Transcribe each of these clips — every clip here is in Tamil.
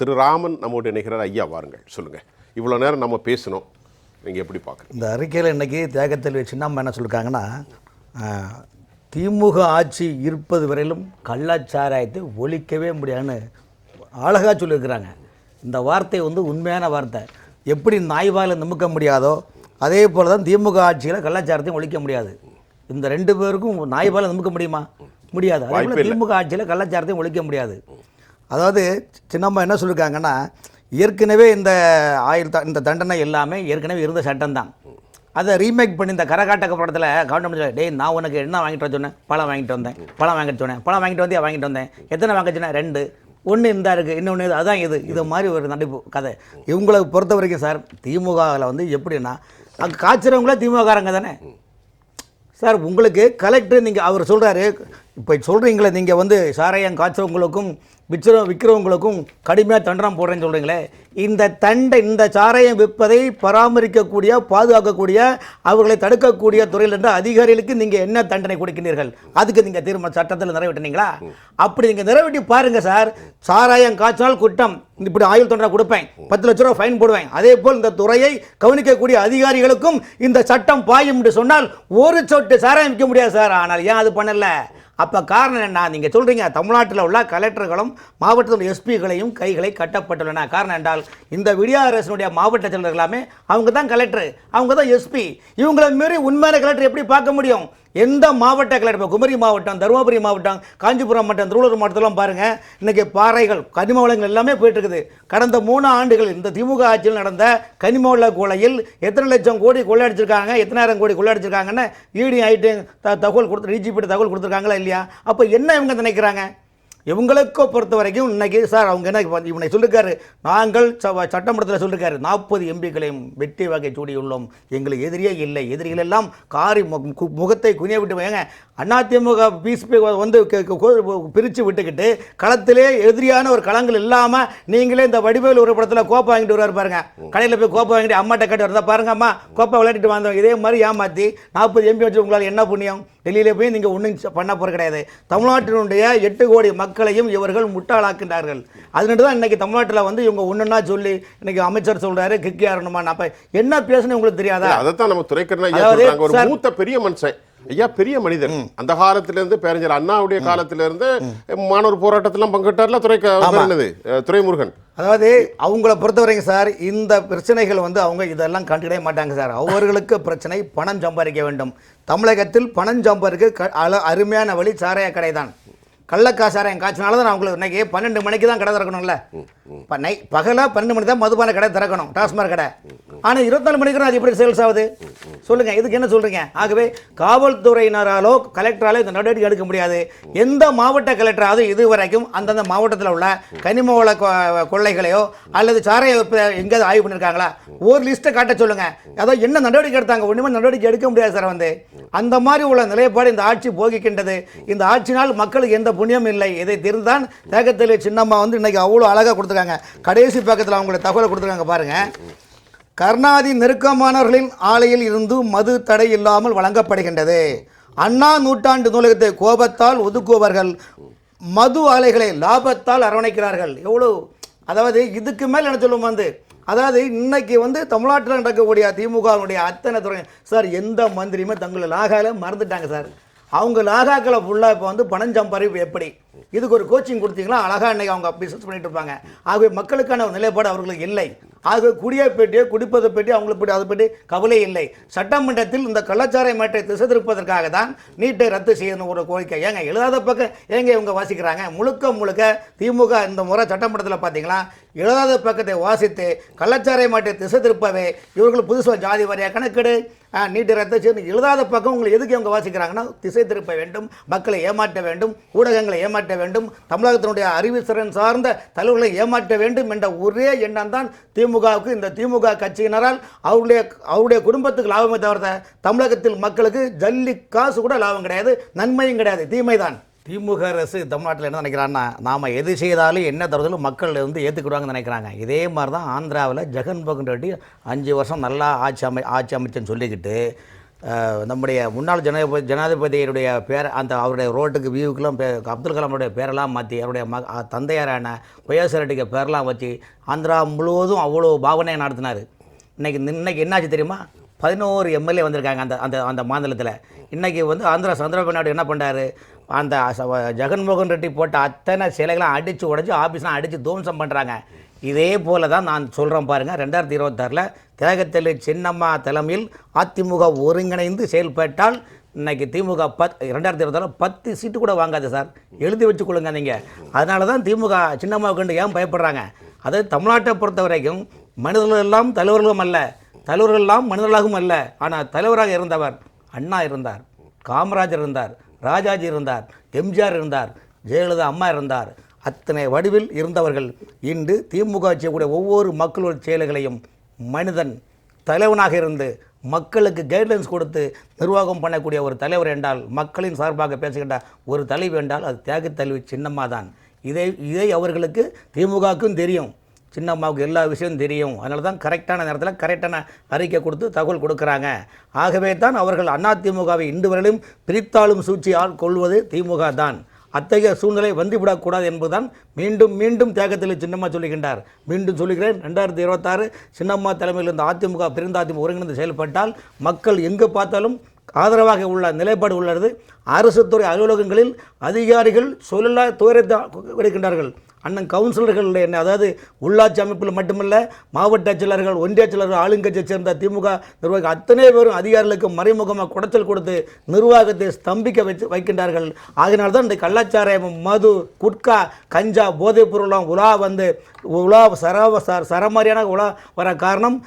திரு ராமன் நம்மோடு இணைகிறார். ஐயா வாருங்கள் சொல்லுங்க. இவ்வளோ நேரம் நம்ம பேசணும் நீங்க எப்படி பார்க்குறீங்க? இந்த அறிக்கையில் இன்னைக்கு தேகத்தில் சின்னம்மா என்ன சொல்லியிருக்காங்கன்னா திமுக ஆட்சி இருப்பது வரையிலும் கள்ளச்சாராயத்தை ஒழிக்கவே முடியாதுன்னு அழகாக சொல்லியிருக்கிறாங்க. இந்த வார்த்தை வந்து உண்மையான வார்த்தை. எப்படி நாய்வாயில் நிமிக்க முடியாதோ அதே போல் தான் திமுக ஆட்சியில் கள்ளச்சாரத்தையும் ஒழிக்க முடியாது. இந்த ரெண்டு பேருக்கும் நாய்வாயில் நிமிக்க முடியுமா? முடியாது. அதே போல். திமுக ஆட்சியில் கள்ளச்சாரத்தையும் ஒழிக்க முடியாது. அதாவது சின்னம்மா என்ன சொல்லியிருக்காங்கன்னா ஏற்கனவே இந்த ஆயுள் த- இந்த தண்டனை எல்லாமே ஏற்கனவே இருந்த சட்டம் தான் அதை ரீமேக் பண்ணி இந்த கரகாட்டக்க படத்தில் கவர்மெண்ட் டேய் நான் உனக்கு என்ன வாங்கிட்டு வர சொன்னேன்? பழம் வாங்கிட்டு வந்தேன். பழம் வாங்கிட்டு சொன்னேன். பழம் வாங்கிட்டு வந்தே வாங்கிட்டு வந்தேன். எத்தனை வாங்க சொன்னேன்? ரெண்டு. ஒன்று இந்த இருக்குது இன்னொன்று இது. அதான் இது. இது மாதிரி ஒரு நடிப்பு கதை. இவங்களை பொறுத்த வரைக்கும் சார் திமுகவில் வந்து எப்படின்னா அங்கே காய்ச்சறவங்களே திமுககாரங்க தானே? சார் உங்களுக்கு கலெக்டர் நீங்கள் அவர் சொல்கிறாரு இப்போ சொல்கிறீங்களே நீங்கள் வந்து சாராயம் காய்ச்சவங்களுக்கும் விற்கிற விற்கிறவங்களுக்கும் கடுமையாக தண்டனம் போடுறேன்னு சொல்கிறீங்களே இந்த தண்டை இந்த சாராயம் விற்பதை பராமரிக்கக்கூடிய பாதுகாக்கக்கூடிய அவர்களை தடுக்கக்கூடிய துறையில் இருந்த அதிகாரிகளுக்கு நீங்கள் என்ன தண்டனை கொடுக்கிறீர்கள்? அதுக்கு நீங்கள் தீர்மானம் சட்டத்தில் நிறைவேற்றினீங்களா? அப்படி நீங்கள் நிறைவேற்றி பாருங்கள் சார். சாராயம் காய்ச்சினால் குற்றம். இப்படி ஆயுள் தண்டனை கொடுப்பேன். பத்து லட்ச ரூபா ஃபைன் போடுவேன். அதே போல் இந்த துறையை கவனிக்கக்கூடிய அதிகாரிகளுக்கும் இந்த சட்டம் பாயும் என்று சொன்னால் ஒரு சொட்டு சாராயம் விற்க முடியாது சார். ஆனால் ஏன் அது பண்ணலை? அப்போ காரணம் என்ன? நீங்கள் சொல்கிறீங்க தமிழ்நாட்டில் உள்ள கலெக்டர்களும் மாவட்டத்தில் எஸ்பிகளையும் கைகளை கட்டப்பட்டுள்ளன. காரணம் என்றால் இந்த விடியா அரசனுடைய மாவட்ட செயலர் எல்லாமே அவங்க தான் கலெக்டர் அவங்க தான் எஸ்பி. இவங்களை மீறி உண்மையான கலெக்டர் எப்படி பார்க்க முடியும்? எந்த மாவட்ட கலெக்டர் இப்போ குமரி மாவட்டம் தருமபுரி மாவட்டம் காஞ்சிபுரம் மாவட்டம் திருவள்ளூர் மாவட்டத்திலாம் பாருங்கள் இன்றைக்கி பாறைகள் கனிம வளங்கள் எல்லாமே போயிட்டு இருக்குது கடந்த மூணு ஆண்டுகள் இந்த திமுக ஆட்சியில் நடந்த கனிம வள கொலையில் எத்தனை லட்சம் கோடி கொள்ளையடிச்சிருக்காங்க எத்தனாயிரம் கோடி கொள்ளையடிச்சிருக்காங்கன்னு ஈடி ஆயிட்டு த தகவல் கொடுத்து டிஜிபி தகவல் கொடுத்துருக்காங்களா இல்லையா? அப்போ என்ன இவங்க நினைக்கிறாங்க? இவங்களுக்கோ பொறுத்த வரைக்கும் இன்னைக்கு சார் அவங்க என்ன இவனை சொல்லிருக்காரு. நாங்கள் சட்டமன்றத்தில் சொல்லிருக்காரு. நாற்பது எம்பிக்களையும் வெற்றி வகை சூடியுள்ளோம். எங்களுக்கு எதிரியே இல்லை. எதிரிகள் எல்லாம் காரி மு- கு- முகத்தை குனிய விட்டு வைங்க. அதிமுக பீஸ் வந்து பிரித்து விட்டுக்கிட்டு களத்திலே எதிரியான ஒரு களங்கள் இல்லாமல் நீங்களே இந்த வடிவேல் ஒரு படத்தில் கோப்பை வாங்கிட்டு வருவார் பாருங்க. கடையில் போய் கோப்பை வாங்கிட்டு அம்மாட்ட கட்டி வரதா பாருங்க அம்மா. கோப்பை விளையாடிட்டு வந்தோம். இதே மாதிரி ஏமாற்றி நாற்பது எம்பி வச்சு உங்களால் என்ன புண்ணியம்? டெல்லியில் போய் நீங்கள் ஒன்றும் பண்ண போகிறது கிடையாது. தமிழ்நாட்டினுடைய எட்டு கோடி மக்களையும் இவர்கள் முட்டாளாக்கின்றார்கள் அதனால தான் இன்னைக்கு தமிழ்நாட்டில் வந்து இவங்க ஒன்றுன்னா சொல்லி இன்னைக்கு அமைச்சர் சொல்றாரு கிக்கி ஆரணுமா அப்போ என்ன பேசுன்னு உங்களுக்கு தெரியாதா? அதைத்தான் நம்ம சார்- மூத்த பெரிய மனுஷன். ஐயா பெரிய மனிதர். அந்த காலத்துல இருந்து பேரஞ்சர் அண்ணாவுடைய காலத்துல இருந்து மாணவர் போராட்டத்திலாம் பங்கிட்டார்ல? துறை என்னது அஹ், துரைமுருகன் அதாவது அவங்கள பொறுத்த வரைக்கும் சார் இந்த பிரச்சனைகள் வந்து அவங்க இதெல்லாம் கண்டுக்கிடவே மாட்டாங்க சார். அவர்களுக்கு பிரச்சனை பணம் சம்பாதிக்க வேண்டும். தமிழகத்தில் பணம் சம்பாதிக்க அருமையான வழி சாராய கடை தான் கள்ளக்கா சாராயம் காய்ச்சினால தான் நான் உங்களுக்கு இன்னைக்கு பன்னெண்டு மணிக்கு தான் கடை திறக்கணும்ல. இப்போ நை பகலாக பன்னெண்டு மணி தான் மதுபான கடை திறக்கணும் டாஸ்மாக் கடை. ஆனால் இருபத்தாலு மணிக்கு அது எப்படி சேல்ஸ் ஆகுது? சொல்லுங்க இதுக்கு என்ன சொல்றீங்க? ஆகவே காவல்துறையினராலோ கலெக்டராலோ இந்த நடவடிக்கை எடுக்க முடியாது. எந்த மாவட்ட கலெக்டராவது இதுவரைக்கும் அந்தந்த மாவட்டத்தில் உள்ள கனிம வள கொள்ளைகளையோ அல்லது சாராய எங்கேயாவது ஆய்வு பண்ணியிருக்காங்களா ஒரு லிஸ்ட்டை காட்ட சொல்லுங்க. அதாவது என்ன நடவடிக்கை எடுத்தாங்க? ஒன்றுமே நடவடிக்கை எடுக்க முடியாது சார் வந்து. அந்த மாதிரி உள்ள நிலைப்பாடு இந்த ஆட்சி போகிக்கின்றது. இந்த ஆட்சினால் மக்களுக்கு எந்த புண்ணியம் இல்லை இதை தெரிந்துதான் தேகத்தில் சின்னம்மா வந்து இன்றைக்கி அவ்வளோ அழகாக கொடுத்துருக்காங்க. கடைசி பக்கத்தில் அவங்களுடைய தகவலை கொடுத்துருக்காங்க பாருங்கள் கருணாதி நெருக்கமானவர்களின் ஆலையில் இருந்து மது தடை இல்லாமல் வழங்கப்படுகின்றது. அண்ணா நூற்றாண்டு நூலகத்தை கோபத்தால் ஒதுக்குவர்கள் மது ஆலைகளை லாபத்தால் அரவணைக்கிறார்கள். எவ்வளோ அதாவது இதுக்கு மேல் என்ன சொல்லுவோம் வந்து? அதாவது இன்னைக்கு வந்து தமிழ்நாட்டில் நடக்கக்கூடிய திமுகவுடைய அத்தனை துறை சார் எந்த மந்திரியுமே தங்களை லாகால மறந்துட்டாங்க சார். அவங்க லாகாக்களை ஃபுல்லாக இப்போ வந்து பணம் சம்பாதிப்பு எப்படி? இதுக்கு ஒரு கோச்சிங் கொடுத்தீங்கன்னா அழகா இன்றைக்கி அவங்க பிசினஸ் பண்ணிட்டு இருப்பாங்க. ஆகவே மக்களுக்கான ஒரு நிலைப்பாடு அவர்களுக்கு இல்லை. ஆகவே குடியை பற்றியோ குடிப்பதை பற்றி அவங்களுக்கு பற்றி அதை பற்றி கவலை இல்லை. சட்டமன்றத்தில் இந்த கலாச்சார மேட்டை திசை திருப்பதற்காக தான் நீட்டை ரத்து செய்யணும் ஒரு கோரிக்கை. ஏங்க எழுதாத பக்கம் ஏங்க இவங்க வாசிக்கிறாங்க? முழுக்க முழுக்க திமுக இந்த முறை சட்டமன்றத்தில் பார்த்தீங்களா எழுதாத பக்கத்தை வாசித்து கலாச்சார மேட்டை திசை திருப்பவே இவர்கள் புதுசாக ஜாதி வாரியாக கணக்கெடு நீட்டு ரத்து செய்யணும். எழுதாத பக்கம் உங்களுக்கு எதுக்கு இவங்க வாசிக்கிறாங்கன்னா திசை திருப்ப வேண்டும் மக்களை ஏமாற்ற வேண்டும் ஊடகங்களை ஏமாற்ற வேண்டும். தமிழகத்தினுடைய அறிவுத்திறன் சார்ந்த தலைவர்களை ஏமாற்ற வேண்டும் என்ற ஒரே எண்ணம் தான் திமுகவுக்கு. இந்த திமுக கட்சியினரால் அவருடைய அவருடைய குடும்பத்துக்கு லாபமே தவிர தமிழகத்தில் மக்களுக்கு ஜல்லி காசு கூட லாபம் கிடையாது. நன்மையும் கிடையாது. தீமை தான் திமுக அரசு தமிழ்நாட்டில் என்ன நினைக்கிறான்னா நாம் எது செய்தாலும் என்ன தருவதிலும் மக்கள் வந்து ஏற்றுக்கிடுவாங்கன்னு நினைக்கிறாங்க. இதே மாதிரி தான் ஆந்திராவில் ஜெகன்மோகன் ரெட்டி அஞ்சு வருஷம் நல்லா ஆட்சி அமை ஆட்சி அமைச்சன்னு சொல்லிக்கிட்டு நம்முடைய முன்னாள் ஜனாதிபதி ஜனாதிபதியினுடைய பேர் அந்த அவருடைய ரோட்டுக்கு வியூக்கெல்லாம் பே அப்துல் கலாமுடைய பேரெல்லாம் மாற்றி அவருடைய மக தந்தையாரான ஒய்எஸ் ரெட்டிக்கு பேரெல்லாம் வச்சு ஆந்திரா முழுவதும் அவ்வளோ பாவனையை நடத்தினார். இன்றைக்கி இன்றைக்கி என்னாச்சு தெரியுமா? பதினோரு எம்எல்ஏ வந்திருக்காங்க அந்த அந்த அந்த மாநிலத்தில். இன்றைக்கி வந்து ஆந்திரா சந்திரபாபு நாயுடு என்ன பண்ணுறாரு அந்த ஜெகன்மோகன் ரெட்டி போட்ட அத்தனை சிலைகளாம் அடித்து உடைச்சி ஆஃபீஸ்லாம் அடித்து தூம்சம் பண்ணுறாங்க இதே போல தான் நான் சொல்கிறேன் பாருங்கள் ரெண்டாயிரத்தி இருபத்தாறில் தேகத்தில் சின்னம்மா தலைமையில் அதிமுக ஒருங்கிணைந்து செயல்பட்டால் இன்னைக்கு திமுக பத் ரெண்டாயிரத்தி இருபத்தாறு பத்து சீட்டு கூட வாங்காது சார். எழுதி வச்சுக்கொள்ளுங்க நீங்கள் அதனால தான் திமுக சின்னம்மாவை கண்டு ஏன் பயப்படுறாங்க? அதாவது தமிழ்நாட்டை பொறுத்த வரைக்கும் மனிதர்கள் எல்லாம் தலைவர்களும் அல்ல. தலைவர்கள் எல்லாம் மனிதர்களாகவும் அல்ல. ஆனால் தலைவராக இருந்தவர் அண்ணா இருந்தார் காமராஜர் இருந்தார். ராஜாஜி இருந்தார் எம்ஜிஆர் இருந்தார் ஜெயலலிதா அம்மா இருந்தார். அத்தனை வடிவில் இருந்தவர்கள் இன்று திமுக செய்யக்கூடிய ஒவ்வொரு மக்களோட செயல்களையும் மனிதன் தலைவனாக இருந்து மக்களுக்கு கைட்லைன்ஸ் கொடுத்து நிர்வாகம் பண்ணக்கூடிய ஒரு தலைவர் என்றால் மக்களின் சார்பாக பேசுகின்ற ஒரு தலைவி என்றால் அது தியாகத் தலைவி சின்னம்மா தான் இதை இதை அவர்களுக்கு திமுகவுக்கும் தெரியும். சின்னம்மாவுக்கு எல்லா விஷயமும் தெரியும். அதனால தான் கரெக்டான நேரத்தில் கரெக்டான அறிக்கை கொடுத்து தகவல் கொடுக்குறாங்க. ஆகவே தான் அவர்கள் அதிமுகவை இன்று வரையிலும் பிரித்தாளும் சூழ்ச்சியால் கொள்வது திமுக தான். அத்தகைய சூழ்நிலை வந்துவிடக்கூடாது என்பதுதான் மீண்டும் மீண்டும் தியாகத்தில் சின்னம்மா சொல்லுகின்றார். மீண்டும் சொல்லுகிறேன் ரெண்டாயிரத்தி இருபத்தாறு சின்னம்மா தலைமையில் இருந்த அதிமுக பிரிந்த அதிமுக ஒருங்கிணைந்து செயல்பட்டால் மக்கள் எங்கு பார்த்தாலும் ஆதரவாக உள்ள நிலைப்பாடு உள்ளது. அரசு துறை அலுவலகங்களில் அதிகாரிகள் சொல்லா துயரத்தை எடுக்கின்றார்கள் அண்ணன் கவுன்சிலர்கள் என்ன? அதாவது உள்ளாட்சி அமைப்பில் மட்டுமல்ல மாவட்ட செயலர்கள் ஒன்றிய செயலர்கள் ஆளுங்கட்சியை சேர்ந்த திமுக நிர்வாகிகள் அத்தனை பேரும் அதிகாரிகளுக்கு மறைமுகமாக குடைச்சல் கொடுத்து நிர்வாகத்தை ஸ்தம்பிக்க வச்சு வைக்கின்றார்கள். ஆகினால் தான் இந்த கள்ளச்சாராயம் மது குட்கா கஞ்சா போதைப் பொருளாம் உலா வந்து உலா சரவ சரமாரியான உலா வர காரணம்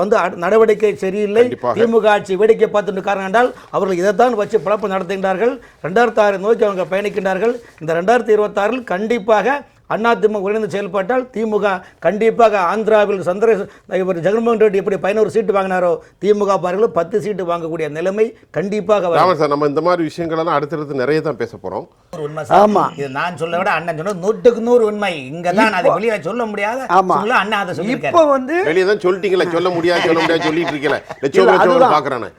வந்து நடவடிக்கை சரியில்லை. திமுக ஆட்சி வேடிக்கை பார்த்துட்டு காரணம் என்றால் அவர்கள் இதைத்தான் வச்சு பிழப்பு நடத்துகின்றார்கள். ரெண்டாயிரத்தி ஆறு நோக்கி அவங்க பயணிக்கின்றார்கள். இந்த ரெண்டாயிரத்தி இருபத்தாறில் கண்டிப்பாக அதிமுக ஒருங்கிணைந்து செயல்பட்டால் திமுக கண்டிப்பாக ஆந்திராவில் சந்திர இவர் ஜெகன்மோகன் ரெட்டி எப்படி பதினோரு சீட்டு வாங்கினாரோ திமுக பாருங்கள் பத்து சீட்டு வாங்கக்கூடிய நிலைமை கண்டிப்பாக வரும் ராமன் சார் நம்ம இந்த மாதிரி விஷயங்களெல்லாம் அடுத்தடுத்து நிறைய தான் பேச போறோம் உண்மை சார். ஆமா. இது நான் சொல்ல விட அண்ணன் சொன்னது நூற்றுக்கு நூறு உண்மை இங்க தான் அதை வெளியே சொல்ல முடியாத ஆமா. சொல்ல அண்ணன் அதை சொல்லியிருக்காரு இப்போ வந்து வெளியே தான் சொல்லிட்டீங்களே சொல்ல முடியாது சொல்ல முடியாது சொல்லிட்டு இருக்கல லட்சம். பாக்குறானே